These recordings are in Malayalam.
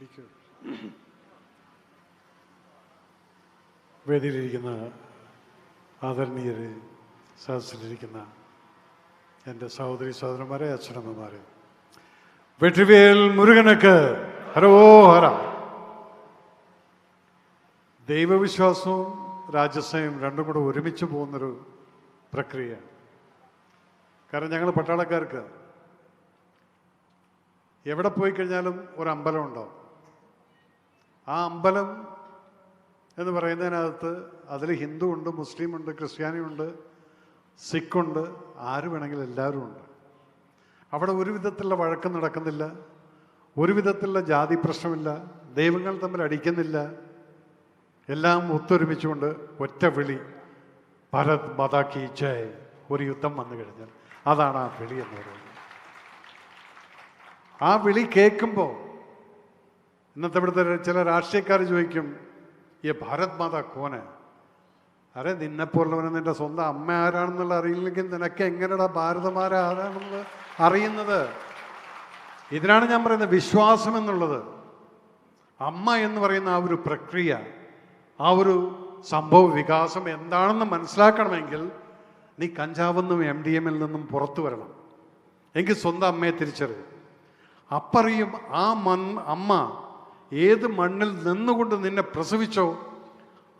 ഇരിക്കൂ. വേദിയിലിരിക്കുന്ന ആദരണീയരെ സദസ്സിലിരിക്കുന്ന എന്റെ സഹോദരി സഹോദരന്മാരെ അച്ഛനമ്മമാരെ വെട്ടിവേൽ മുരുകനക്ക് ഹരോ ഹര ദൈവവിശ്വാസവും രാജസ്വയും രണ്ടും കൂടെ ഒരുമിച്ച് പോകുന്നൊരു പ്രക്രിയ കാരണം ഞങ്ങൾ പട്ടാളക്കാർക്ക് എവിടെ പോയി കഴിഞ്ഞാലും ഒരു അമ്പലം ഉണ്ടാവും. ആ അമ്പലം എന്ന് പറയുന്നതിനകത്ത് അതിൽ ഹിന്ദു ഉണ്ട് മുസ്ലിം ഉണ്ട് ക്രിസ്ത്യാനി ഉണ്ട് സിഖ് ഉണ്ട് ആര് വേണമെങ്കിലും എല്ലാവരും ഉണ്ട്. അവിടെ ഒരു വിധത്തിലുള്ള വഴക്കം നടക്കുന്നില്ല ഒരു വിധത്തിലുള്ള ജാതി പ്രശ്നമില്ല ദൈവങ്ങൾ തമ്മിൽ അടിക്കുന്നില്ല. എല്ലാം ഒത്തൊരുമിച്ചുകൊണ്ട് ഒറ്റ വിളി ഭരത് മതാക്കി ജയ് ഒരു യുദ്ധം വന്നു കഴിഞ്ഞാൽ അതാണ് ആ വിളി എന്ന് പറയുന്നത്. ആ വിളി കേൾക്കുമ്പോൾ ഇന്നത്തെ ഇവിടുത്തെ ചില രാഷ്ട്രീയക്കാർ ചോദിക്കും ഈ ഭാരത് മാതാ കോന് അരെ നിന്നെപ്പോലുള്ളവന് നിന്റെ സ്വന്തം അമ്മ ആരാണെന്നുള്ള അറിയില്ലെങ്കിൽ നിനക്ക് എങ്ങനെയാ ഭാരതമാര ആരാണെന്നുള്ളത് അറിയുന്നത്? ഇതിനാണ് ഞാൻ പറയുന്നത് വിശ്വാസം എന്നുള്ളത്. അമ്മ എന്ന് പറയുന്ന ആ ഒരു പ്രക്രിയ ആ ഒരു സംഭവ വികാസം എന്താണെന്ന് മനസ്സിലാക്കണമെങ്കിൽ നീ കഞ്ചാവെന്നും എം ഡി എമ്മിൽ നിന്നും പുറത്തു വരണം. എങ്കിൽ സ്വന്തം അമ്മയെ തിരിച്ചറിയും. അപ്പറിയും ആ മൺ അമ്മ ഏത് മണ്ണിൽ നിന്നുകൊണ്ട് നിന്നെ പ്രസവിച്ചോ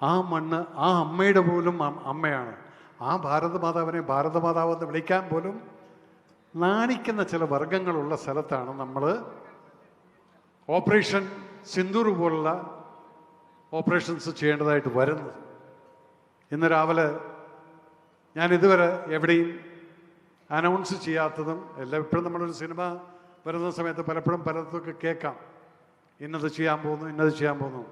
ആ മണ്ണ് ആ അമ്മയുടെ പോലും അമ്മയാണ്. ആ ഭാരതമാതാവിനെ ഭാരതമാതാവ് എന്ന് വിളിക്കാൻ പോലും നാണിക്കുന്ന ചില വർഗങ്ങളുള്ള സ്ഥലത്താണ് നമ്മൾ ഓപ്പറേഷൻ സിന്ദൂർ പോലുള്ള ഓപ്പറേഷൻസ് ചെയ്യേണ്ടതായിട്ട് വരുന്നത്. ഇന്ന് രാവിലെ ഞാൻ ഇതുവരെ എവിടെയും അനൗൺസ് ചെയ്യാത്തതും എല്ലാം ഇപ്പോഴും നമ്മളൊരു സിനിമ വരുന്ന സമയത്ത് പലപ്പോഴും പലതൊക്കെ കേൾക്കാം. ഇന്നത് ചെയ്യാൻ പോകുന്നു ഇന്നത് ചെയ്യാൻ പോകുന്നു.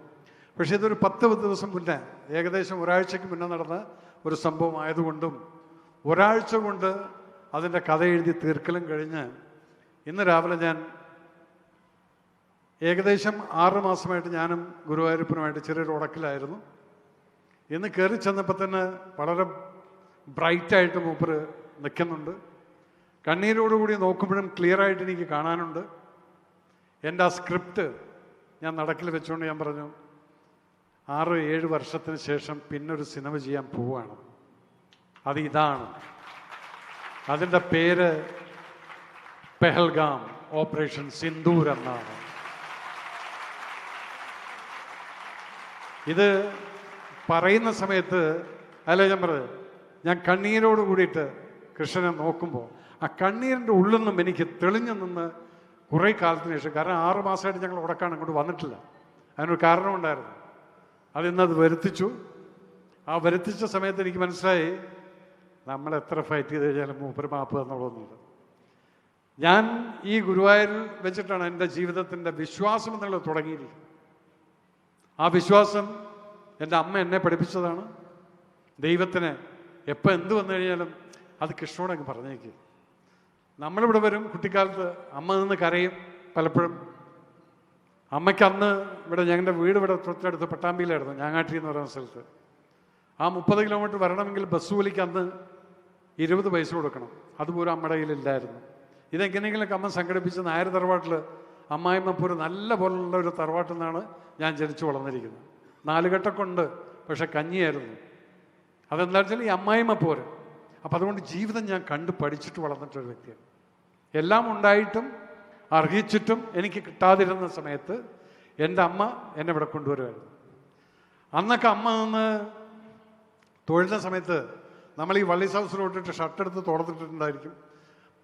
പക്ഷേ ഇതൊരു പത്ത് ദിവസം മുന്നേ ഏകദേശം ഒരാഴ്ചയ്ക്ക് മുന്നേ നടന്ന ഒരു സംഭവം ആയതുകൊണ്ടും ഒരാഴ്ച കൊണ്ട് അതിന്റെ കഥ എഴുതി തീർക്കലും കഴിഞ്ഞ് ഇന്ന് രാവിലെ ഞാൻ ഏകദേശം ആറ് മാസമായിട്ട് ഞാനും ഗുരുവായൂരപ്പനുമായിട്ട് ചെറിയൊരു ഉടക്കിലായിരുന്നു. ഇന്ന് കയറി ചെന്നപ്പോൾ തന്നെ വളരെ ബ്രൈറ്റായിട്ട് മൂപ്പർ നിൽക്കുന്നുണ്ട്. കണ്ണീരോടുകൂടി നോക്കുമ്പോഴും ക്ലിയറായിട്ട് എനിക്ക് കാണാനുണ്ട്. എന്റെ ആ സ്ക്രിപ്റ്റ് ഞാൻ നടക്കിൽ വെച്ചുകൊണ്ട് ഞാൻ പറഞ്ഞു ആറോ ഏഴ് വർഷത്തിന് ശേഷം പിന്നൊരു സിനിമ ചെയ്യാൻ പോവുകയാണ്. അത് ഇതാണ്. അതിന്റെ പേര് പെഹൽഗാം ഓപ്പറേഷൻ സിന്ദൂർ എന്നാണ്. ഇത് പറയുന്ന സമയത്ത് അല്ല ഞാൻ പറഞ്ഞത്? ഞാൻ കണ്ണീരോട് കൂടിയിട്ട് കൃഷ്ണനെ നോക്കുമ്പോൾ ആ കണ്ണീരിന്റെ ഉള്ളിൽ നിന്നും എനിക്ക് തെളിഞ്ഞു നിന്ന് കുറേ കാലത്തിന് ശേഷം കാരണം ആറ് മാസമായിട്ട് ഞങ്ങൾ ഉടക്കാണ് അങ്ങോട്ട് വന്നിട്ടില്ല. അതിനൊരു കാരണമുണ്ടായിരുന്നു അതിന്നത് വരുത്തിച്ചു. ആ വരുത്തിച്ച സമയത്ത് എനിക്ക് മനസ്സിലായി നമ്മൾ എത്ര ഫൈറ്റ് ചെയ്ത് കഴിഞ്ഞാലും മൂപ്പര് മാപ്പ് എന്നുള്ളതൊന്നുമില്ല ഞാൻ ഈ ഗുരുവായൂരിൽ വെച്ചിട്ടാണ് എന്റെ ജീവിതത്തിന്റെ വിശ്വാസം എന്നുള്ളത് തുടങ്ങിയിരിക്കുന്നത്. ആ വിശ്വാസം എന്റെ അമ്മ എന്നെ പഠിപ്പിച്ചതാണ്. ദൈവത്തിന് എപ്പോൾ എന്ത് വന്നു കഴിഞ്ഞാലും അത് കൃഷ്ണോടങ്ങ് പറഞ്ഞേക്ക്. നമ്മളിവിടെ വരും കുട്ടിക്കാലത്ത് അമ്മ നിന്ന് കരയും പലപ്പോഴും. അമ്മയ്ക്ക് അന്ന് ഇവിടെ ഞങ്ങളുടെ വീട് ഇവിടെ തൊട്ടടുത്ത് പട്ടാമ്പിയിലായിരുന്നു ഞാങ്ങാട്ടി എന്ന് പറയുന്ന സ്ഥലത്ത്. ആ മുപ്പത് കിലോമീറ്റർ വരണമെങ്കിൽ ബസ് വിളിക്ക് അന്ന് ഇരുപത് പൈസ കൊടുക്കണം. അതുപോലും അമ്മയുടെ കയ്യിലില്ലായിരുന്നു. ഇതെങ്ങനെയെങ്കിലും അമ്മ സംഘടിപ്പിച്ച് നായർ തറവാട്ടിൽ അമ്മായിമ്മപ്പൂര് നല്ല പോലുള്ള ഒരു തറവാട്ടിൽ നിന്നാണ് ഞാൻ ജനിച്ചു വളർന്നിരിക്കുന്നത്. നാലുകെട്ടൊക്കെ പക്ഷെ കഞ്ഞിയായിരുന്നു. അതെന്താണെന്ന് വെച്ചാൽ ഈ അമ്മായിമ്മ പോര്. അപ്പം അതുകൊണ്ട് ജീവിതം ഞാൻ കണ്ട് പഠിച്ചിട്ട് വളർന്നിട്ടൊരു വ്യക്തിയാണ്. എല്ലാം ഉണ്ടായിട്ടും അർഹിച്ചിട്ടും എനിക്ക് കിട്ടാതിരുന്ന സമയത്ത് എന്റെ അമ്മ എന്നെ ഇവിടെ കൊണ്ടുവരുമായിരുന്നു. അന്നൊക്കെ അമ്മ നിന്ന് തൊഴുന്ന സമയത്ത് നമ്മൾ ഈ വള്ളി ഷർട്ട് എടുത്ത് തുറന്നിട്ടുണ്ടായിരിക്കും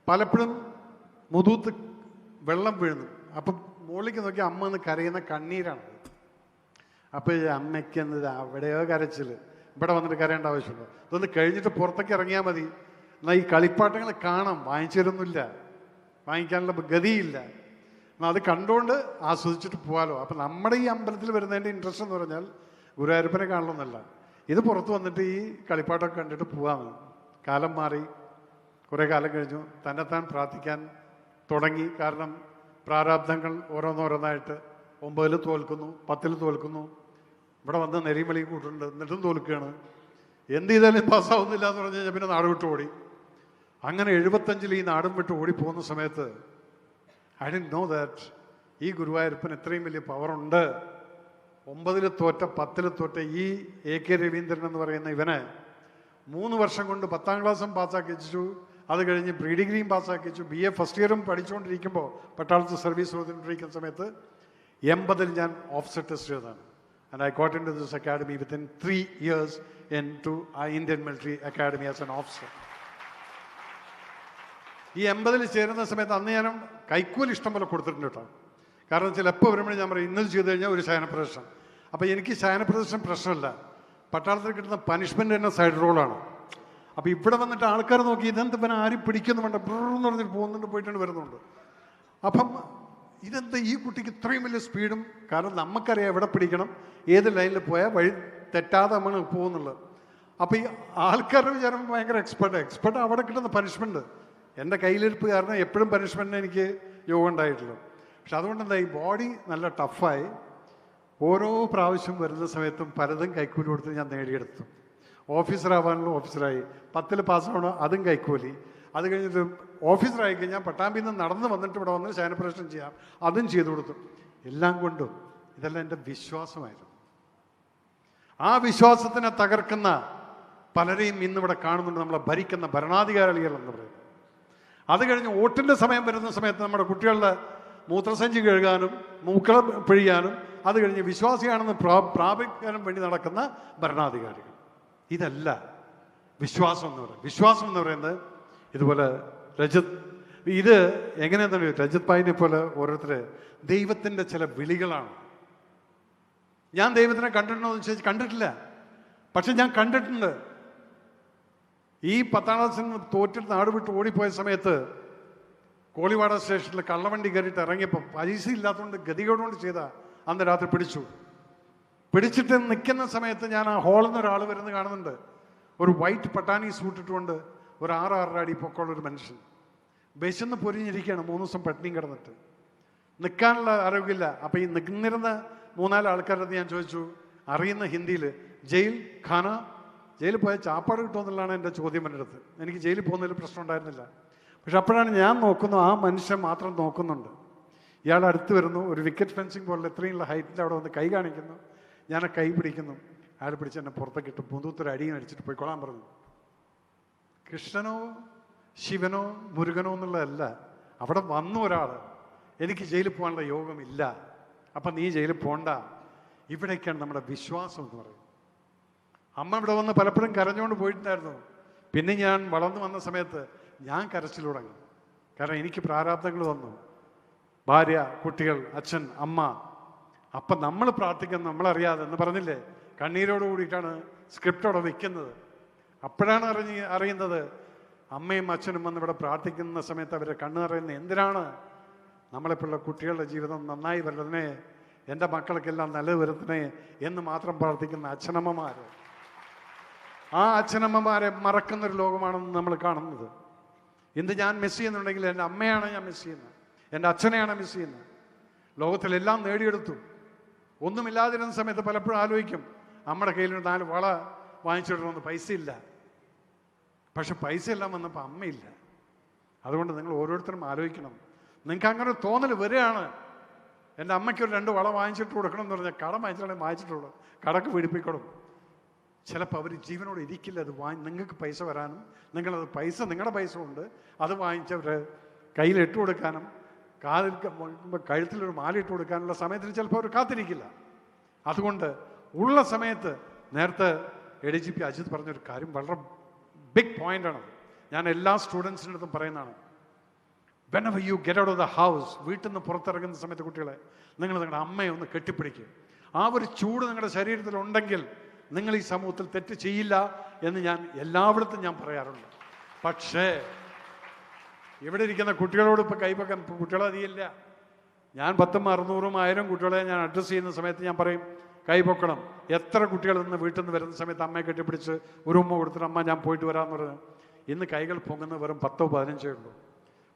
പലപ്പോഴും മുതൂത്ത് വെള്ളം വീഴുന്നു. അപ്പം മുകളിലേക്ക് നോക്കി അമ്മ എന്ന് കരയുന്ന കണ്ണീരാണ്. അപ്പോൾ ഈ അമ്മയ്ക്ക് എന്നത് അവിടെയോ കരച്ചിൽ. ഇവിടെ വന്നിട്ട് കരയേണ്ട ആവശ്യമുണ്ടോ? ഇതൊന്ന് കഴിഞ്ഞിട്ട് പുറത്തേക്ക് ഇറങ്ങിയാൽ മതി. എന്നാൽ ഈ കളിപ്പാട്ടങ്ങൾ കാണാം. വാങ്ങിച്ചു തരുന്നില്ല. വാങ്ങിക്കാനുള്ള ഗതിയില്ല. എന്നാൽ അത് കണ്ടുകൊണ്ട് ആസ്വദിച്ചിട്ട് പോകാലോ അപ്പം നമ്മുടെ ഈ അമ്പലത്തിൽ വരുന്നതിന്റെ ഇൻട്രസ്റ്റ് എന്ന് പറഞ്ഞാൽ ഗുരുവായൂരപ്പനെ കാണണമെന്നല്ല. ഇത് പുറത്ത് വന്നിട്ട് ഈ കളിപ്പാട്ടൊക്കെ കണ്ടിട്ട് പോകാമെന്ന് കാലം മാറി. കുറേ കാലം കഴിഞ്ഞു. തന്നെത്താൻ പ്രാർത്ഥിക്കാൻ തുടങ്ങി. കാരണം പ്രാരാബ്ദങ്ങൾ ഓരോന്നോരോന്നായിട്ട് ഒമ്പതിൽ തോൽക്കുന്നു പത്തിൽ തോൽക്കുന്നു. ഇവിടെ വന്ന് നെരിമളി കൂട്ടുണ്ട്. എന്നിട്ടും തോൽക്കുകയാണ്. എന്ത് ചെയ്താലും പാസ്സാവുന്നില്ല എന്ന് പറഞ്ഞു കഴിഞ്ഞാൽ പിന്നെ നാട് വിട്ടു ഓടി അങ്ങനെ എഴുപത്തഞ്ചിൽ ഈ നാടും വിട്ട് ഓടിപ്പോകുന്ന സമയത്ത് ഐ ഡി നോ ദാറ്റ് ഈ ഗുരുവായൂരപ്പന് ഇത്രയും വലിയ പവറുണ്ട് ഒമ്പതിൽ തോറ്റ പത്തിൽ തോറ്റ ഈ എ കെ രവീന്ദ്രൻ എന്ന് പറയുന്ന ഇവനെ മൂന്ന് വർഷം കൊണ്ട് പത്താം ക്ലാസ്സും പാസ്സാക്കി വെച്ചു അത് കഴിഞ്ഞ് പ്രീ ഡിഗ്രിയും പാസ്സാക്കി വെച്ചു ബി എ ഫസ്റ്റ് ഇയറും പഠിച്ചുകൊണ്ടിരിക്കുമ്പോൾ പട്ടാളത്ത് സർവീസ് ചെയ്തുകൊണ്ടിരിക്കുന്ന സമയത്ത് എൺപതിൽ ഞാൻ ഓഫ്സർ ടെസ്റ്റ് ചെയ്തതാണ്. And I got into this academy within three years into Indian military academy as an officer ഈ എൺപതിൽ ചേരുന്ന സമയത്ത് അന്ന് ഞാൻ കൈക്കൂലി ഇഷ്ടം പോലെ കൊടുത്തിട്ടുണ്ട് കേട്ടോ. കാരണം വെച്ചാൽ എപ്പോൾ വരുമ്പോഴും ഞാൻ പറയും ഇന്നത് ചെയ്ത് കഴിഞ്ഞാൽ ഒരു ശയനപ്രദർശനം. അപ്പോൾ എനിക്ക് ശയനപ്രദർശനം പ്രശ്നമല്ല. പട്ടാളത്തിൽ കിട്ടുന്ന പനിഷ്മെന്റ് തന്നെ സൈഡ് റോളാണ് അപ്പോൾ ഇവിടെ വന്നിട്ട് ആൾക്കാർ നോക്കി ഇതെന്ത് പിന്നെ ആരും പിടിക്കുന്നു വേണ്ട ബ്രെന്ന് പറഞ്ഞിട്ട് പോകുന്നുണ്ട് പോയിട്ടാണ് വരുന്നുണ്ട്. അപ്പം ഇതെന്താ ഈ കുട്ടിക്ക് ഇത്രയും വലിയ സ്പീഡും കാരണം നമുക്കറിയാം എവിടെ പിടിക്കണം ഏത് ലൈനിൽ പോയാൽ വഴി തെറ്റാതെ നമ്മൾ പോകുന്നുള്ളത്. അപ്പോൾ ഈ ആൾക്കാരുടെ വിചാരം ഭയങ്കര എക്സ്പെർട്ട് എക്സ്പെർട്ട് അവിടെ കിട്ടുന്ന പനിഷ്മെന്റ് എന്റെ കയ്യിലിരിപ്പ് കാരണം എപ്പോഴും പനിഷ്മെന്റിന് എനിക്ക് യോഗം ഉണ്ടായിട്ടുള്ളൂ. പക്ഷെ അതുകൊണ്ട് എന്താ ഈ ബോഡി നല്ല ടഫായി ഓരോ പ്രാവശ്യം വരുന്ന സമയത്തും പലതും കൈക്കൂലി കൊടുത്ത് ഞാൻ നേടിയെടുത്തു. ഓഫീസറാവാനുള്ള ഓഫീസറായി പത്തിൽ പാസ്സാവണോ അതും കൈക്കൂലി. അത് കഴിഞ്ഞിട്ട് ഓഫീസറായി കഴിഞ്ഞാൽ പട്ടാമ്പിയിൽ നിന്ന് നടന്ന് വന്നിട്ട് ഇവിടെ വന്ന് ശയനപ്രവേശനം ചെയ്യാം. അതും ചെയ്തു കൊടുത്തു. എല്ലാം കൊണ്ടും ഇതെല്ലാം എന്റെ വിശ്വാസമായിരുന്നു. ആ വിശ്വാസത്തിനെ തകർക്കുന്ന പലരെയും ഇന്നിവിടെ കാണുന്നുണ്ട്. നമ്മളെ ഭരിക്കുന്ന ഭരണാധികാരികൾ എന്ന് പറയുന്നത്. അത് കഴിഞ്ഞ് വോട്ടിന്റെ സമയം വരുന്ന സമയത്ത് നമ്മുടെ കുട്ടികളുടെ മൂത്രസഞ്ചി കഴുകാനും മൂക്കള പിഴിയാനും അത് കഴിഞ്ഞ് വിശ്വാസിയാണെന്ന് പ്രാ പ്രാപിക്കാനും വേണ്ടി നടക്കുന്ന ഭരണാധികാരികൾ. ഇതല്ല വിശ്വാസം എന്ന് പറയുന്നത്. വിശ്വാസം എന്ന് പറയുന്നത് ഇതുപോലെ രജത് ഇത് എങ്ങനെയാണെന്ന് രജത് പായിനെ പോലെ ഓരോരുത്തർ ദൈവത്തിന്റെ ചില വിളികളാണ്. ഞാൻ ദൈവത്തിനെ കണ്ടിട്ടുണ്ടോ എന്ന് ചോദിച്ചാൽ കണ്ടിട്ടില്ല. പക്ഷെ ഞാൻ കണ്ടിട്ടുണ്ട്. ഈ പത്താം നിന്ന് തോറ്റിട്ട് നാട് വിട്ട് ഓടിപ്പോയ സമയത്ത് കോളിവാട സ്റ്റേഷനിൽ കള്ളവണ്ടി കയറിയിട്ട് ഇറങ്ങിയപ്പോൾ പൈസ ഇല്ലാത്തതുകൊണ്ട് ഗതികേടുകൊണ്ട് ചെയ്ത അന്ന് രാത്രി പിടിച്ചു. പിടിച്ചിട്ട് നിൽക്കുന്ന സമയത്ത് ഞാൻ ആ ഹോളിൽ നിന്ന് ഒരാൾ വരുന്നത് കാണുന്നുണ്ട്. ഒരു വൈറ്റ് പട്ടാണി സൂട്ടിട്ടുകൊണ്ട് ഒരു ആറ് അടി പൊക്കമുള്ള ഒരു മനുഷ്യൻ. വിശന്ന് പൊരിഞ്ഞിരിക്കുകയാണ്. മൂന്ന് ദിവസം പട്ടിണിയും കിടന്നിട്ട്. നിൽക്കാനുള്ള ആരോഗ്യമില്ല. അപ്പോൾ ഈ നിന്നിരുന്ന മൂന്നാൽ ആൾക്കാരുടെ ഞാൻ ചോദിച്ചു അറിയുന്ന ഹിന്ദിയിൽ ജയിൽ ഖാന ജയിലിൽ പോയാൽ ചാപ്പാട് കിട്ടുമെന്നുള്ളതാണ് എന്റെ ചോദ്യം എന്റെ അടുത്ത്. എനിക്ക് ജയിലിൽ പോകുന്നതിൽ പ്രശ്നം ഉണ്ടായിരുന്നില്ല. പക്ഷെ അപ്പോഴാണ് ഞാൻ നോക്കുന്നത് ആ മനുഷ്യൻ മാത്രം നോക്കുന്നുണ്ട്. ഇയാൾ അടുത്ത് വരുന്നു ഒരു വിക്കറ്റ് ഫെൻസിങ് പോലുള്ള ഇത്രയുള്ള ഹൈറ്റിൽ അവിടെ വന്ന് കൈ കാണിക്കുന്നു. ഞാൻ ആ കൈ പിടിക്കുന്നു. അയാൾ പിടിച്ച് എന്നെ പുറത്തേക്ക് ഇട്ട് മുതൂത്തൊരു അടിയും അടിച്ചിട്ട് പോയിക്കൊള്ളാൻ പറഞ്ഞു. കൃഷ്ണനോ ശിവനോ മുരുകനോ എന്നുള്ളതല്ല അവിടെ വന്നു ഒരാൾ. എനിക്ക് ജയിലിൽ പോകാനുള്ള യോഗമില്ല. അപ്പം നീ ജയിലിൽ പോണ്ട. ഇവിടേക്കാണ് നമ്മുടെ വിശ്വാസം എന്ന് പറയുന്നത്. അമ്മ ഇവിടെ വന്ന് പലപ്പോഴും കരഞ്ഞുകൊണ്ട് പോയിട്ടുണ്ടായിരുന്നു. പിന്നെ ഞാൻ വളർന്നു വന്ന സമയത്ത് ഞാൻ കരച്ചിൽ തുടങ്ങി കാരണം എനിക്ക് പ്രാരാബ്ദങ്ങൾ വന്നു. ഭാര്യ കുട്ടികൾ അച്ഛൻ അമ്മ. അപ്പം നമ്മൾ പ്രാർത്ഥിക്കുന്ന നമ്മളറിയാതെ എന്ന് പറഞ്ഞില്ലേ? കണ്ണീരോട് കൂടിയിട്ടാണ് സ്ക്രിപ്റ്റ് അവിടെ വെക്കുന്നത്. അപ്പോഴാണ് അറിഞ്ഞ് അറിയുന്നത് അമ്മയും അച്ഛനും വന്ന് ഇവിടെ പ്രാർത്ഥിക്കുന്ന സമയത്ത് അവരെ കണ്ണു നിറയുന്നത് എന്തിനാണ്? നമ്മളിപ്പോഴുള്ള കുട്ടികളുടെ ജീവിതം നന്നായി വരുന്നതിനെ എന്റെ മക്കൾക്കെല്ലാം നല്ലത് വരുത്തണേ എന്ന് മാത്രം പ്രാർത്ഥിക്കുന്ന അച്ഛനമ്മമാർ ആ അച്ഛനമ്മമാരെ മറക്കുന്നൊരു ലോകമാണെന്ന് നമ്മൾ കാണുന്നത്. ഇന്ന് ഞാൻ മിസ് ചെയ്യുന്നുണ്ടെങ്കിൽ എന്റെ അമ്മയാണ് ഞാൻ മിസ് ചെയ്യുന്നത്. എന്റെ അച്ഛനെയാണ് മിസ് ചെയ്യുന്നത്. ലോകത്തിലെല്ലാം നേടിയെടുത്തു. ഒന്നുമില്ലാതിരുന്ന സമയത്ത് പലപ്പോഴും ആലോചിക്കും നമ്മുടെ കയ്യിൽ നാല് വള വാങ്ങിച്ചിടണമെന്ന് പൈസ ഇല്ല. പക്ഷെ എല്ലാം വന്നപ്പോൾ അമ്മയില്ല. അതുകൊണ്ട് നിങ്ങൾ ഓരോരുത്തരും ആലോചിക്കണം. നിങ്ങൾക്ക് അങ്ങനെ ഒരു തോന്നൽ വരികയാണ്. എന്റെ അമ്മയ്ക്ക് ഒരു രണ്ട് വള വാങ്ങിച്ചിട്ട് കൊടുക്കണം എന്ന് പറഞ്ഞാൽ കടം വാങ്ങിച്ചാലേ വാങ്ങിച്ചിട്ടുള്ളൂ കടക്ക് പിടിപ്പിക്കണം ചിലപ്പോൾ അവർ ജീവനോട് ഇരിക്കില്ല അത് വാങ്ങി നിങ്ങൾക്ക് പൈസ വരാനും നിങ്ങളത് പൈസ നിങ്ങളുടെ പൈസ ഉണ്ട് അത് വാങ്ങിച്ചവർ കയ്യിലിട്ട് കൊടുക്കാനും കാതിൽ കഴുത്തിലൊരു മാല ഇട്ട് കൊടുക്കാനുള്ള സമയത്തിന് ചിലപ്പോൾ അവർ കാത്തിരിക്കില്ല. അതുകൊണ്ട് ഉള്ള സമയത്ത് നേരത്തെ A D G P Ajit പറഞ്ഞൊരു കാര്യം വളരെ ബിഗ് പോയിന്റാണ് ഞാൻ എല്ലാ സ്റ്റുഡൻസിന്റെ അടുത്തും പറയുന്നതാണ്. Whenever you get out of the house വീട്ടിൽ നിന്ന് പുറത്തിറങ്ങുന്ന സമയത്ത് കുട്ടികളെ നിങ്ങൾ നിങ്ങളുടെ അമ്മയെ ഒന്ന് കെട്ടിപ്പിടിക്കുക ആ ഒരു ചൂട് നിങ്ങളുടെ ശരീരത്തിൽ ഉണ്ടെങ്കിൽ നിങ്ങൾ ഈ സമൂഹത്തിൽ തെറ്റ് ചെയ്യില്ല എന്ന് ഞാൻ എല്ലായിടത്തും ഞാൻ പറയാറുണ്ട്. പക്ഷേ ഇവിടെ ഇരിക്കുന്ന കുട്ടികളോട് ഇപ്പോൾ കുട്ടികളെ അധികമില്ല ഞാൻ പത്തും അറുന്നൂറും ആയിരം കുട്ടികളെ ഞാൻ അഡ്രസ്സ് ചെയ്യുന്ന സമയത്ത് ഞാൻ പറയും കൈപൊക്കണം എത്ര കുട്ടികൾ നിന്ന് വീട്ടിൽ നിന്ന് വരുന്ന സമയത്ത് അമ്മയെ കെട്ടിപ്പിടിച്ച് ഒരു ഉമ്മ കൊടുത്തിട്ട് അമ്മ ഞാൻ പോയിട്ട് വരാമെന്ന് പറഞ്ഞു ഇന്ന് കൈകൾ പൊങ്ങുന്ന വെറും പത്തോ പതിനഞ്ചേ ഉള്ളൂ.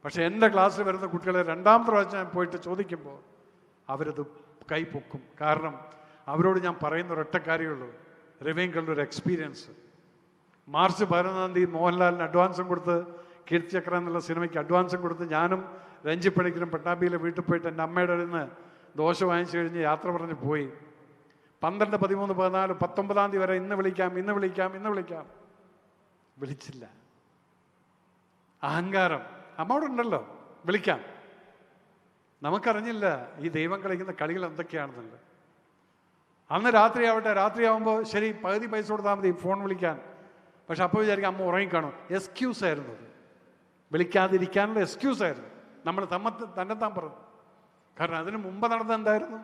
പക്ഷേ എന്റെ ക്ലാസ്സിൽ വരുന്ന കുട്ടികളെ രണ്ടാമത്തെ പ്രാവശ്യം ഞാൻ പോയിട്ട് ചോദിക്കുമ്പോൾ അവരത് കൈ പൊക്കും. കാരണം അവരോട് ഞാൻ പറയുന്ന ഒരൊറ്റ കാര്യമുള്ളൂ രവീങ്കളുടെ ഒരു എക്സ്പീരിയൻസ് മാർച്ച് പതിനൊന്നാം തീയതി മോഹൻലാലിന് അഡ്വാൻസും കൊടുത്ത് കീർത്തിചക്ര എന്നുള്ള സിനിമയ്ക്ക് അഡ്വാൻസും കൊടുത്ത് ഞാനും രഞ്ജി പട്ടാമ്പിയിലെ വീട്ടിൽ പോയിട്ട് എന്റെ അമ്മയുടെ നിന്ന് ദോശ വാങ്ങിച്ചു കഴിഞ്ഞ് യാത്ര പറഞ്ഞ് പോയി. പന്ത്രണ്ട് പതിമൂന്ന് പതിനാല് പത്തൊമ്പതാം തീയതി വരെ ഇന്ന് വിളിക്കാം ഇന്ന് വിളിക്കാം ഇന്ന് വിളിക്കാം. വിളിച്ചില്ല. അഹങ്കാരം. അമ്മോടുണ്ടല്ലോ. വിളിക്കാം. നമുക്കറിഞ്ഞില്ല ഈ ദൈവം കളിക്കുന്ന കളികൾ എന്തൊക്കെയാണെന്നുള്ളത്. അന്ന് രാത്രി രാത്രിയാവുമ്പോൾ ശരി പകുതി പൈസ കൊടുത്താൽ മതി ഫോൺ വിളിക്കാൻ. പക്ഷെ അപ്പോൾ വിചാരിക്കും അമ്മ ഉറങ്ങിക്കാണോ എക്സ്ക്യൂസ് ആയിരുന്നു അത്. വിളിക്കാതിരിക്കാനുള്ള എക്സ്ക്യൂസ് ആയിരുന്നു. നമ്മൾ തമ്മ താൻ പറഞ്ഞു. കാരണം അതിന് മുമ്പ് നടന്നത് എന്തായിരുന്നു?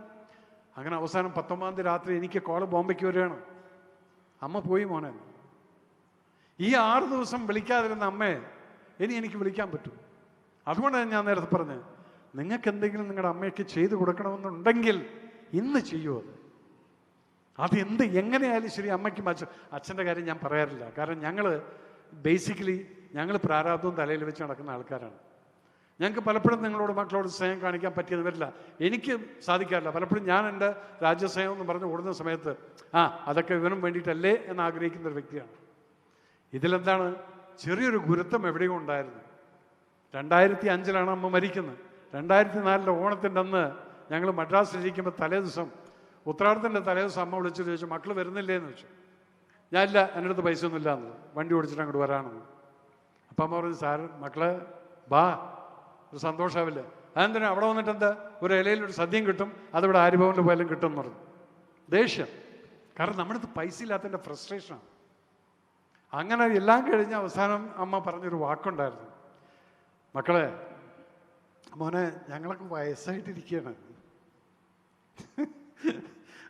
അങ്ങനെ അവസാനം പത്തൊമ്പതാം തീയതി രാത്രി എനിക്ക് കോൾ ബോംബെക്ക് വരികയാണ്. അമ്മ പോയി മോനെ. ഈ ആറ് ദിവസം വിളിക്കാതിരുന്ന അമ്മയെ ഇനി എനിക്ക് വിളിക്കാൻ പറ്റും. അതുകൊണ്ടാണ് ഞാൻ നേരത്തെ പറഞ്ഞത് നിങ്ങൾക്ക് എന്തെങ്കിലും നിങ്ങളുടെ അമ്മയ്ക്ക് ചെയ്തു കൊടുക്കണമെന്നുണ്ടെങ്കിൽ ഇന്ന് ചെയ്യൂ അത്. അത് എന്ത് എങ്ങനെയായാലും ശരി അമ്മയ്ക്കും അച്ഛൻ അച്ഛന്റെ കാര്യം ഞാൻ പറയാറില്ല. കാരണം ഞങ്ങൾ ബേസിക്കലി ഞങ്ങൾ പ്രാരാബ്ദവും തലയിൽ വെച്ച് നടക്കുന്ന ആൾക്കാരാണ്. ഞങ്ങൾക്ക് പലപ്പോഴും നിങ്ങളോട് മക്കളോട് സ്നേഹം കാണിക്കാൻ പറ്റിയെന്ന് വരില്ല. എനിക്ക് സാധിക്കാറില്ല. പലപ്പോഴും ഞാൻ എന്റെ രാജ്യസ്നേഹം എന്ന് പറഞ്ഞ് ഓടുന്ന സമയത്ത് ആ അതൊക്കെ ഇവനും വേണ്ടിയിട്ടല്ലേ എന്ന് ആഗ്രഹിക്കുന്ന ഒരു വ്യക്തിയാണ്. ഇതിലെന്താണ്? ചെറിയൊരു ഗുരുത്വം എവിടെയും ഉണ്ടായിരുന്നു. രണ്ടായിരത്തി അഞ്ചിലാണ് അമ്മ മരിക്കുന്നത്. രണ്ടായിരത്തി നാലിലെ ഓണത്തിന്റെ അന്ന് ഞങ്ങൾ മദ്രാസിലിരിക്കുമ്പോൾ തലേ ദിവസം ഉത്രാടത്തിന്റെ തലേ ദിവസം അമ്മ വിളിച്ചിട്ട് ചോദിച്ചു മക്കൾ വരുന്നില്ലേ എന്ന് ചോദിച്ചു. ഞാനില്ല എന്റെ അടുത്ത് പൈസ ഒന്നും ഇല്ലാന്ന് വണ്ടി ഓടിച്ചിട്ട് അങ്ങോട്ട് വരാണെന്ന് അപ്പം അമ്മ പറഞ്ഞു സാർ മക്കളെ ബാ ഒരു സന്തോഷമാവില്ലേ അതെന്തിനാ? അവിടെ വന്നിട്ട് എന്താ ഒരു ഇലയിൽ ഒരു സദ്യം കിട്ടും അതിവിടെ ആര്യഭവനിൽ പോയാലും കിട്ടും എന്ന് പറഞ്ഞു. ദേഷ്യം. കാരണം നമ്മുടെ അടുത്ത് പൈസ ഇല്ലാത്തതിന്റെ ഫ്രസ്ട്രേഷനാണ് അങ്ങനെ എല്ലാം കഴിഞ്ഞ അവസാനം അമ്മ പറഞ്ഞൊരു വാക്കുണ്ടായിരുന്നു. മക്കളെ മോനെ ഞങ്ങളൊക്കെ വയസ്സായിട്ടിരിക്കുകയാണ്.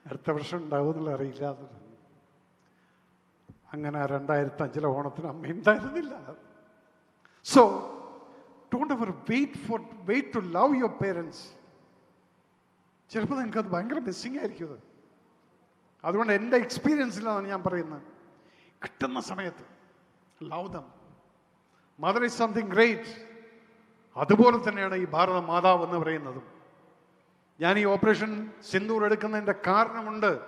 അടുത്ത വർഷം ഉണ്ടാവും എന്നുള്ള അറിയില്ല. അങ്ങനെ രണ്ടായിരത്തി അഞ്ചിലെ ഓണത്തിന് അമ്മ ഉണ്ടായിരുന്നില്ല. So don't ever wait for wait to love your parents ചിലപ്പോൾ നിങ്ങൾക്ക് അത് ഭയങ്കര മിസ്സിങ് ആയിരിക്കും അത്. അതുകൊണ്ട് എന്റെ എക്സ്പീരിയൻസിലാണ് ഞാൻ പറയുന്നത്. കിട്ടുന്ന സമയത്ത് love them mother is something great അതുപോലെ തന്നെയാണ് ഈ ഭാരത മാതാവ് എന്ന് പറയുന്നതും. ഞാൻ ഈ ഓപ്പറേഷൻ സിന്ദൂർ എടുക്കുന്നതിന്റെ കാരണമുണ്ട്.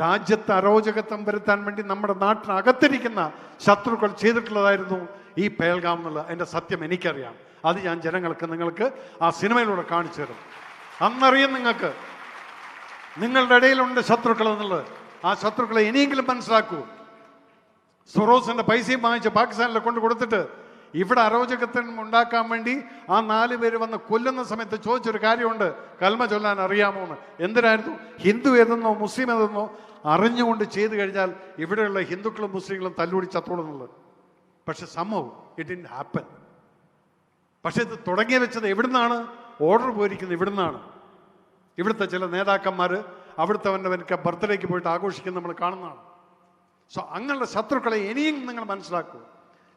രാജ്യത്ത് അരോചകത്വം വരുത്താൻ വേണ്ടി നമ്മുടെ നാട്ടിനകത്തിരിക്കുന്ന ശത്രുക്കൾ ചെയ്തിട്ടുള്ളതായിരുന്നു ഈ പേൽഗാം എന്നുള്ള എന്റെ സത്യം എനിക്കറിയാം. അത് ഞാൻ ജനങ്ങൾക്ക് നിങ്ങൾക്ക് ആ സിനിമയിലൂടെ കാണിച്ചു തരും. അന്നറിയും നിങ്ങൾക്ക്. നിങ്ങളുടെ ഇടയിലുണ്ട് ശത്രുക്കൾ എന്നുള്ളത്. ആ ശത്രുക്കളെ ഇനിയെങ്കിലും മനസ്സിലാക്കൂ. സൊറോസിന്റെ പൈസയും വാങ്ങിച്ച് പാകിസ്ഥാനിൽ കൊണ്ട് കൊടുത്തിട്ട് ഇവിടെ അരോചകത്വം ഉണ്ടാക്കാൻ വേണ്ടി ആ നാല് പേര് വന്ന് കൊല്ലുന്ന സമയത്ത് ചോദിച്ചൊരു കാര്യമുണ്ട്. കൽമ ചൊല്ലാൻ അറിയാമോ എന്ന്. എന്തിനായിരുന്നു? ഹിന്ദു ഏതെന്നോ മുസ്ലിം ഏതെന്നോ അറിഞ്ഞുകൊണ്ട് ചെയ്തു കഴിഞ്ഞാൽ ഇവിടെയുള്ള ഹിന്ദുക്കളും മുസ്ലിങ്ങളും തല്ലുപിടി ചത്തോളുന്നുള്ളത്. പക്ഷെ സംഭവം ഇറ്റ് ഇൻ ഹാപ്പൻ പക്ഷെ ഇത് തുടങ്ങി വെച്ചത് എവിടുന്നാണ്? ഓർഡർ പോയിരിക്കുന്നത് ഇവിടുന്നാണ്. ഇവിടുത്തെ ചില നേതാക്കന്മാർ അവിടുത്തെ അവന്റെ ബർത്ത്ഡേക്ക് പോയിട്ട് ആഘോഷിക്കുന്നത് നമ്മൾ കാണുന്നതാണ്. സോ അങ്ങനെയുള്ള ശത്രുക്കളെ ഇനിയും നിങ്ങൾ മനസ്സിലാക്കൂ.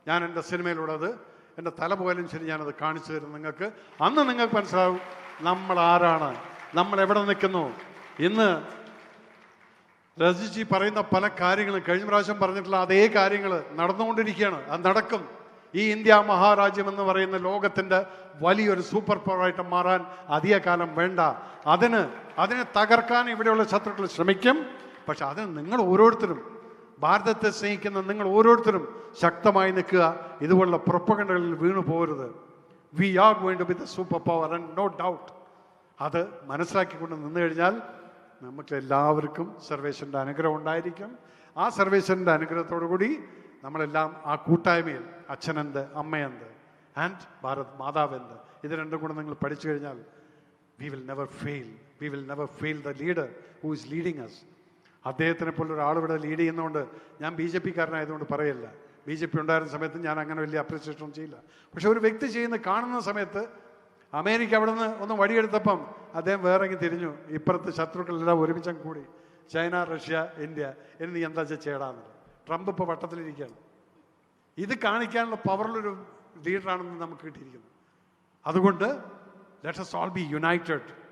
ഞാൻ എന്റെ സിനിമയിലുള്ളത് എന്റെ തല പോയാലും ശരി ഞാനത് കാണിച്ചു തരും നിങ്ങൾക്ക്. അന്ന് നിങ്ങൾക്ക് മനസ്സിലാവും നമ്മൾ ആരാണ് നമ്മൾ എവിടെ നിൽക്കുന്നു. ഇന്ന് രജിജി പറയുന്ന പല കാര്യങ്ങളും കഴിഞ്ഞ പ്രാവശ്യം പറഞ്ഞിട്ടുള്ള അതേ കാര്യങ്ങൾ നടന്നുകൊണ്ടിരിക്കുകയാണ്. അത് നടക്കും. ഈ ഇന്ത്യ മഹാരാജ്യം എന്ന് പറയുന്ന ലോകത്തിന്റെ വലിയൊരു സൂപ്പർ പവറായിട്ട് മാറാൻ അധിക കാലം വേണ്ട. അതിന് അതിനെ തകർക്കാൻ ഇവിടെയുള്ള ശത്രുക്കൾ ശ്രമിക്കും. പക്ഷെ അതിന് നിങ്ങൾ ഓരോരുത്തരും ഭാരതത്തെ സ്നേഹിക്കുന്ന നിങ്ങൾ ഓരോരുത്തരും ശക്തമായി നിൽക്കുക. ഇതുപോലുള്ള പ്രൊപ്പകണ്ടകളിൽ വീണു പോകരുത്. We are going to be the super power and no doubt അത് മനസ്സിലാക്കിക്കൊണ്ട് നിന്ന് കഴിഞ്ഞാൽ നമുക്ക് എല്ലാവർക്കും സർവേശ്വരന്റെ അനുഗ്രഹം ഉണ്ടായിരിക്കും. ആ സർവേശ്വരന്റെ അനുഗ്രഹത്തോടു കൂടി നമ്മളെല്ലാം ആ കൂട്ടായ്മയിൽ അച്ഛനെന്ത് അമ്മയെന്ത് ആൻഡ് ഭാരത് മാതാവ് എന്ത് ഇത് രണ്ടും കൂടെ നിങ്ങൾ പഠിച്ചു കഴിഞ്ഞാൽ we will never fail we will never fail the leader who is leading as അദ്ദേഹത്തിനെ പോലെ ഒരാൾ ഇവിടെ ലീഡ് ചെയ്യുന്നതുകൊണ്ട് ഞാൻ ബി ജെ പിക്കാരനായതുകൊണ്ട് പറയില്ല ബി ജെ പി ഉണ്ടായിരുന്ന സമയത്ത് ഞാൻ അങ്ങനെ വലിയ അപ്രിസിയേഷൻ ചെയ്യില്ല. പക്ഷെ ഒരു വ്യക്തി ചെയ്യുന്ന കാണുന്ന സമയത്ത് അമേരിക്ക അവിടെ നിന്ന് ഒന്ന് വടിയെടുത്തപ്പം അദ്ദേഹം വേറെ തിരിഞ്ഞു. ഇപ്പുറത്ത് ശത്രുക്കളെല്ലാം ഒരുമിച്ചങ്ങ് കൂടി. China Russia India. എന്ന് എന്താ ചേടാന്ന്. ട്രംപ് ഇപ്പോൾ വട്ടത്തിലിരിക്കുകയാണ്. ഇത് കാണിക്കാനുള്ള പവറുള്ളൊരു ലീഡറാണെന്ന് നമുക്ക് കിട്ടിയിരിക്കുന്നത് അതുകൊണ്ട് let's all be united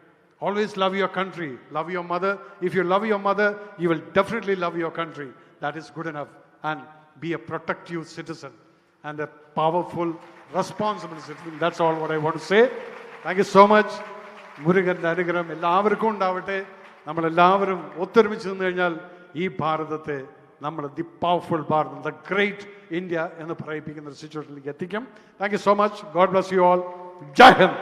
always love your country love your mother if you love your mother you will definitely love your country that is good enough and be a protective citizen and a powerful responsible citizen that's all what i want to say thank you so much മുരുകന്റെ അനുഗ്രഹം എല്ലാവർക്കും ഉണ്ടാവട്ടെ നമ്മളെല്ലാവരും ഒത്തൊരുമിച്ച് നിന്ന് കഴിഞ്ഞാൽ ഈ ഭാരതത്തെ നമ്മൾ the powerful Bharatam the great India എന്ന് പറയിപ്പിക്കുന്ന ഒരു സിറ്റുവേഷനിലേക്ക് എത്തിക്കും thank you so much God bless you all Jai Hind